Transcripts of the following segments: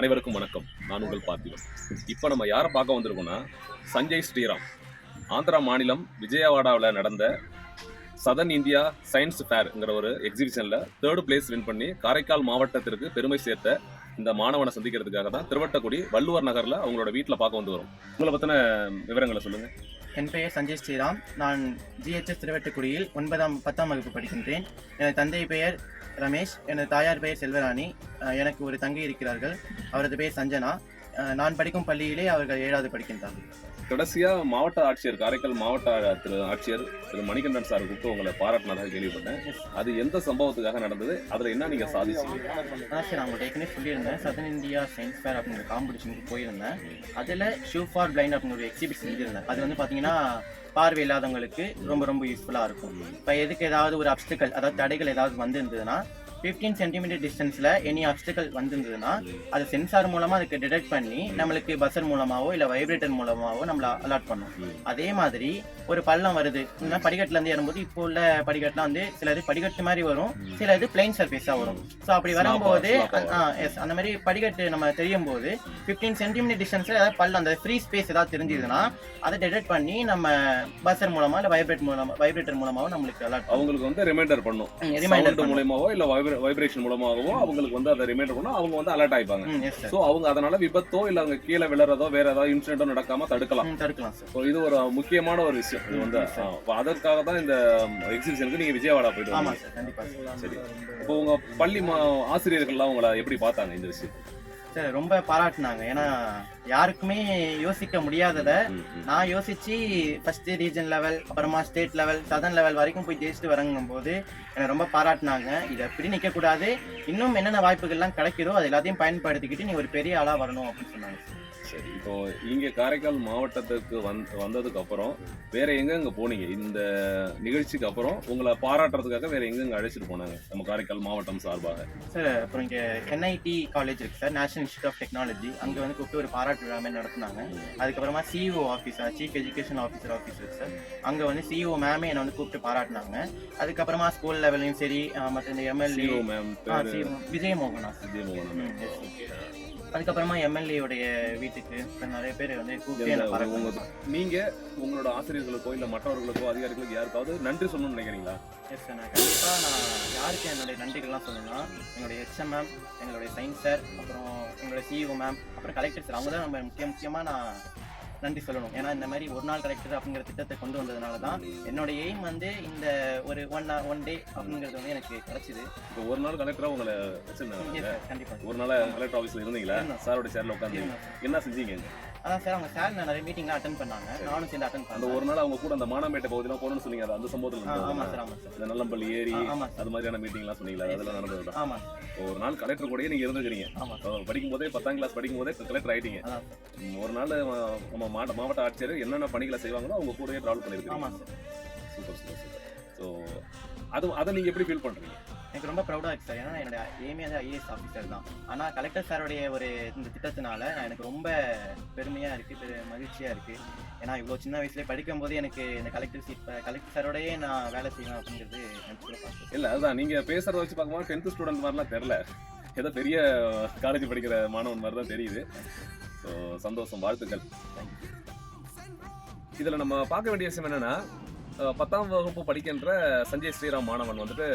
அனைவருக்கும் வணக்கம். நான் உங்கள் பார்த்திபன். இப்போ நம்ம யாரை பார்க்க வந்திருக்கோம்னா சஞ்சய் ஸ்ரீராம். ஆந்திரா மாநிலம் விஜயவாடாவில் நடந்த சதன் இந்தியா சயின்ஸ் ஃபேர்ங்கிற ஒரு எக்ஸிபிஷனில் தேர்டு பிளேஸ் வின் பண்ணி காரைக்கால் மாவட்டத்திற்கு பெருமை சேர்த்த இந்த மாணவனை சந்திக்கிறதுக்காக தான் திருவட்டக்குடி வள்ளுவர் நகரில் அவங்களோட வீட்டில் பார்க்க வந்து வரும். உங்களை பற்றின விவரங்களை சொல்லுங்கள் என் பெயர் சஞ்சய் ஸ்ரீராம். நான் ஜிஹெச்எஸ் திருவட்டக்குடியில் ஒன்பதாம் பத்தாம் வகுப்பு படிக்கின்றேன். எனது தந்தை பெயர் ரமேஷ் எனது தாயார் பெயர் செல்வராணி. எனக்கு ஒரு தங்கை இருக்கிறார்கள். அவரது பெயர் சஞ்சனா. நான் படிக்கும் பள்ளியிலே அவர்கள் ஏழாவது படிக்கின்றார்கள். கடைசியாக மாவட்ட ஆட்சியர் காரைக்கால் மாவட்ட திரு ஆட்சியர் திரு மணிகண்டன் சார் கூப்பிட்டு உங்களை பாராட்டினதாக கேள்விப்பட்டேன். அது எந்த சம்பவத்துக்காக நடந்தது? அதில் என்ன நீங்கள் சாதிச்சீங்க? அதான் சார் நான் உங்கள்கிட்ட ஏற்கனவே சொல்லியிருந்தேன். சதன் இந்தியா சயின்ஸ் ஃபேர் அப்படிங்கிற காம்படிஷனுக்கு போயிருந்தேன். அதில் ஷூ ஃபார் பிளைண்ட் அப்படிங்கிற ஒரு எக்ஸிபிஷன் செஞ்சிருந்தேன் அது வந்து பார்த்தீங்கன்னா பார்வை இல்லாதவங்களுக்கு ரொம்ப ரொம்ப யூஸ்ஃபுல்லாக இருக்கும். இப்போ எதுக்கு ஏதாவது ஒரு அப்டிக்கல் அதாவது தடைகள் ஏதாவது வந்திருந்ததுன்னா ஃபிஃப்டீன் சென்டிமீட்டர் டிஸ்டன்ஸில் எனி அப்டிக்கல் வந்திருந்ததுன்னா அது சென்சார் மூலமாக அதுக்கு டிடெக்ட் பண்ணி நம்மளுக்கு பஸ்ஸர் மூலமாவோ இல்லை வைப்ரேட்டர் மூலமாவோ நம்மளை அலாட் பண்ணும். அதே மாதிரி ஒரு பள்ளம் வருது. இல்லைன்னா படிக்கட்டுல இருந்து ஏறும்போது இப்போ உள்ள படிக்கட்டுலாம் வந்து சிலது படிக்கட்டு மாதிரி வரும் சில இது பிளைன் சர்ஃபேஸா வரும். ஸோ அப்படி வரும்போது எஸ் அந்த மாதிரி படிக்கட்டு நம்ம தெரியும் போது ஃபிஃப்டீன் சென்டிமீட்டர் டிஸ்டன்ஸ்ல ஏதாவது பள்ளம் அந்த ஃப்ரீ ஸ்பேஸ் ஏதாவது தெரிஞ்சதுன்னா அதை டிடெக்ட் பண்ணி நம்ம பஸ்ஸர் மூலமா இல்லை வைப்ரேட் மூலமா வைப்ரேட்டர் மூலமாவோ நம்மளுக்கு அலாட் அவங்களுக்கு வந்து ரிமைண்டர் பண்ணும். ரிமைண்டர் மூலமாவோ இல்ல வைப்ரேஷன் மூலமாகவோ அவங்களுக்கு வந்து அதை ரிமைண்டர் பண்ணும் அவங்க வந்து அலர்ட் ஆயிப்பாங்க. சோ அவங்க அதனால விபத்தோ இல்ல அவங்க கீழே விழறதோ வேற ஏதாவது இன்சிடென்ட்டோ நடக்காம தடுக்கலாம். தடுக்கலாம் சார் ஸோ இது ஒரு முக்கியமான ஒரு விஷயம். இது வந்து அதற்காக தான் இந்த எக்ஸிபிஷனுக்கு நீங்க விஜயவாடா போயிட்டு சார். இப்போ உங்க பள்ளி ஆசிரியர்கள்லாம் உங்களை எப்படி பார்த்தாங்க இந்த விஷயம் சார் ரொம்ப பாராட்டுனாங்க. ஏன்னா யாருக்குமே யோசிக்க முடியாததை. நான் யோசிச்சு ஃபர்ஸ்ட் ரீஜன் லெவல் அப்புறமா ஸ்டேட் லெவல் சதன் லெவல் வரைக்கும் போய் ஜெயிச்சுட்டு வரங்கும் போது என்னை ரொம்ப பாராட்டினாங்க. இதை எப்படி நிற்க கூடாது இன்னும் என்னென்ன வாய்ப்புகள்லாம் கிடைக்குதோ அது எல்லாத்தையும் பயன்படுத்திக்கிட்டு நீ ஒரு பெரிய ஆளா வரணும் அப்படின்னு சொன்னாங்க. சரி இப்போ இங்க காரைக்கால் மாவட்டத்துக்கு வந் வந்ததுக்கு அப்புறம் வேற எங்க எங்க போனீங்க? இந்த நிகழ்ச்சிக்கு அப்புறம் உங்களை பாராட்டுறதுக்காக வேற எங்க எங்க அழைச்சிட்டு போனாங்க? நம்ம காரைக்கால் மாவட்டம் சார்பாக. சார் அப்புறம் இங்கே என்ஐடி காலேஜ் இருக்கு sir national institute of technology அங்கே வந்து கூப்பிட்டு ஒரு பாராட்டு விழா மாதிரி நடத்துனாங்க. அதுக்கப்புறமா CEO office chief education officer office இருக்கு சார். அங்கே வந்து சிஇஓ மேமே என்னை வந்து கூப்பிட்டு பாராட்டினாங்க. அதுக்கப்புறமா ஸ்கூல் லெவல்லையும் சரி மற்ற இந்த எம்எல்ஏ மேம் விஜயமோகனா சார். விஜயமோகன் sir. அதுக்கப்புறமா எம்எல்ஏ உடைய வீட்டுக்கு நிறைய பேர் வந்து கூப்பிட்டு நீங்க உங்களோட ஆசிரியர்களுக்கோ இல்ல மற்றவர்களுக்கோ அதிகாரிகளுக்கோ யாருக்காவது நன்றி சொல்லணும்னு நினைக்கிறீங்களா? எஸ் நான் கண்டிப்பாக நான் யாருக்கு என்னுடைய நன்றிகள்லாம் சொல்லணும்னா எங்களுடைய ஹெச்எம் மேம் எங்களுடைய சயின்ஸ் சார் அப்புறம் எங்களுடைய சிஇஓ மேம் அப்புறம் கலெக்டர் சார் அவங்க தான் நம்ம முக்கிய முக்கியமாக நான் நன்றி சொல்லணும். ஏன்னா இந்த மாதிரி ஒரு நாள் கலெக்டர் அப்படிங்கிற திட்டத்தை கொண்டு வந்ததுனால தான் என்னோட எய்ம் வந்து இந்த ஒரு ஒன் ஒன் டே அப்படிங்கிறது வந்து எனக்கு கிடைச்சிது. இப்போ ஒரு நாள் கலெக்டரா உங்களை வச்சிருந்தாங்க கண்டிப்பாக ஒரு நாள் கலெக்டர் ஆஃபீஸ்ல இருந்தீங்களா. சாரோட சேர்ல உட்காந்து என்ன செஞ்சீங்க? அதான் சார் அவங்க சார் நிறைய மீட்டிங்லாம் அட்டன் பண்ணாங்க. நானும் சேர்ந்து அட்டன் அந்த பண்ணேன். ஒரு நாள் அவங்க கூட அந்த மானாம்பேட்டை பகுதியெல்லாம் போகணும்னு சொன்னீங்க அது அந்த சம்பவத்துல ஆ, ஆமாம் நடந்ததா? சார் ஆமாம் சார். இந்த நல்லம்பள்ளி ஏரி அது மாதிரியான மீட்டிங்லாம் சொன்னீங்களா? அதெல்லாம் நடந்தது ஆமாம் ஒரு நாள் கலெக்டர் கூடயே நீங்க இருந்துக்கிறீங்க. படிக்கும் போதே பத்தாம் கிளாஸ் படிக்கும் போதே கலெக்டர் ஆயிட்டீங்க ஒரு நாள் நம்ம மாவட்ட ஆட்சியர் என்னென்ன பணிகளை செய்வாங்களோ அவங்க கூடயே டிராவல் பண்ணிருக்கீங்க சூப்பர் சூப்பர் சூப்பர். ஸோ அது அதை நீங்க எப்படி ஃபீல் பண்றீங்க? எனக்கு ரொம்ப ப்ரௌடாக இருக்கு சார் ஏன்னா என்னோட எய்மே வந்து ஐஏஎஸ் ஆஃபீஸர் தான். ஆனால் கலெக்டர் சாருடைய ஒரு இந்த திட்டத்தினால நான் எனக்கு ரொம்ப பெருமையாக இருக்குது பெரு மகிழ்ச்சியாக இருக்குது ஏன்னா இவ்வளோ சின்ன வயசுலேயே படிக்கும்போது எனக்கு இந்த கலெக்டர் சீட் கலெக்டர் சாரோடயே நான் வேலை செய்வேன் அப்படிங்கிறது எனக்கு இல்லை அதுதான். நீங்கள் பேசுகிறத வச்சு பார்க்கும்போது டென்த் ஸ்டூடெண்ட் மாதிரிலாம் தெரியல. ஏதோ பெரிய காலேஜ் படிக்கிற மாணவன் மாதிரி தான் தெரியுது. ஸோ சந்தோஷம் வாழ்த்துக்கள். இதில் நம்ம பார்க்க வேண்டிய விஷயம் என்னென்னா பத்தாம் வகுப்பு படிக்கின்ற சஞ்சய் ஸ்ரீராம் மாணவன் வந்துட்டு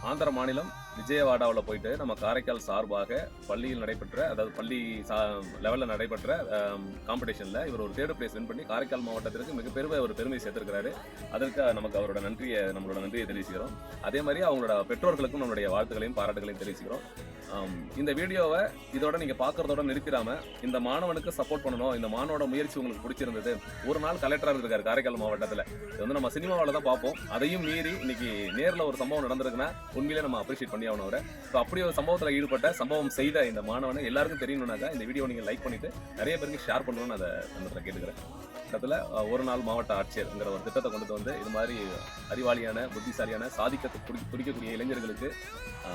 ஆந்திர மாநிலம் விஜயவாடாவில் போயிட்டு நம்ம காரைக்கால் சார்பாக பள்ளியில் நடைபெற்ற அதாவது பள்ளி சா லெவலில் நடைபெற்ற காம்படிஷனில் இவர் ஒரு தேர்ட் பிளேஸ் வின் பண்ணி காரைக்கால் மாவட்டத்திற்கு மிகப்பெரிய ஒரு பெருமை சேர்த்திருக்கிறாரு. அதற்கு நமக்கு அவரோட நன்றியை நம்மளோட நன்றியை தெரிவிச்சுக்கிறோம். அதே மாதிரி அவங்களோட பெற்றோர்களுக்கும் நம்மளுடைய வாழ்த்துக்களையும் பாராட்டுகளையும் தெரிவிச்சுக்கிறோம். இந்த வீடியோவை இதோட நீங்க பார்க்கறதோட நிறுத்திடாம இந்த மாணவனுக்கு சப்போர்ட் பண்ணணும். இந்த மாணவோட முயற்சி உங்களுக்கு பிடிச்சிருந்தது. ஒரு நாள் கலெக்டராக இருக்காரு காரைக்கால் மாவட்டத்தில். இது வந்து நம்ம சினிமாவில் தான் பார்ப்போம். அதையும் மீறி இன்னைக்கு நேரில் ஒரு சம்பவம் நடந்திருக்குன்னா உண்மையிலே நம்ம அப்ரிஷியேட் பண்ணி ஆகணும் அவரை ஸோ அப்படி ஒரு சம்பவத்தில் ஈடுபட்ட சம்பவம் செய்த இந்த மாணவனை எல்லாருக்கும் தெரியணும்னாக்கா இந்த வீடியோ நீங்கள் லைக் பண்ணிட்டு நிறைய பேருக்கு ஷேர் பண்ணணும்னு அதை சந்தத்தில் கேட்டுக்கிறேன். இடத்துல ஒரு நாள் மாவட்ட ஆட்சியர்ங்கிற ஒரு திட்டத்தை கொண்டு வந்து இது மாதிரி அறிவாளியான புத்திசாலியான சாதிக்கத்தை துடி- துடிக்கக்கூடிய இளைஞர்களுக்கு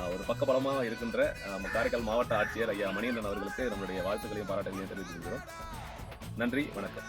ஒரு பக்கபலமாக இருக்கின்ற நம்ம காரைக்கால் மாவட்ட ஆட்சியர் ஐயா மணிகண்டன் அவர்களுக்கு நம்மளுடைய வாழ்த்துக்களையும் பாராட்டுகளையும் தெரிவித்துக்கிறோம் நன்றி வணக்கம்.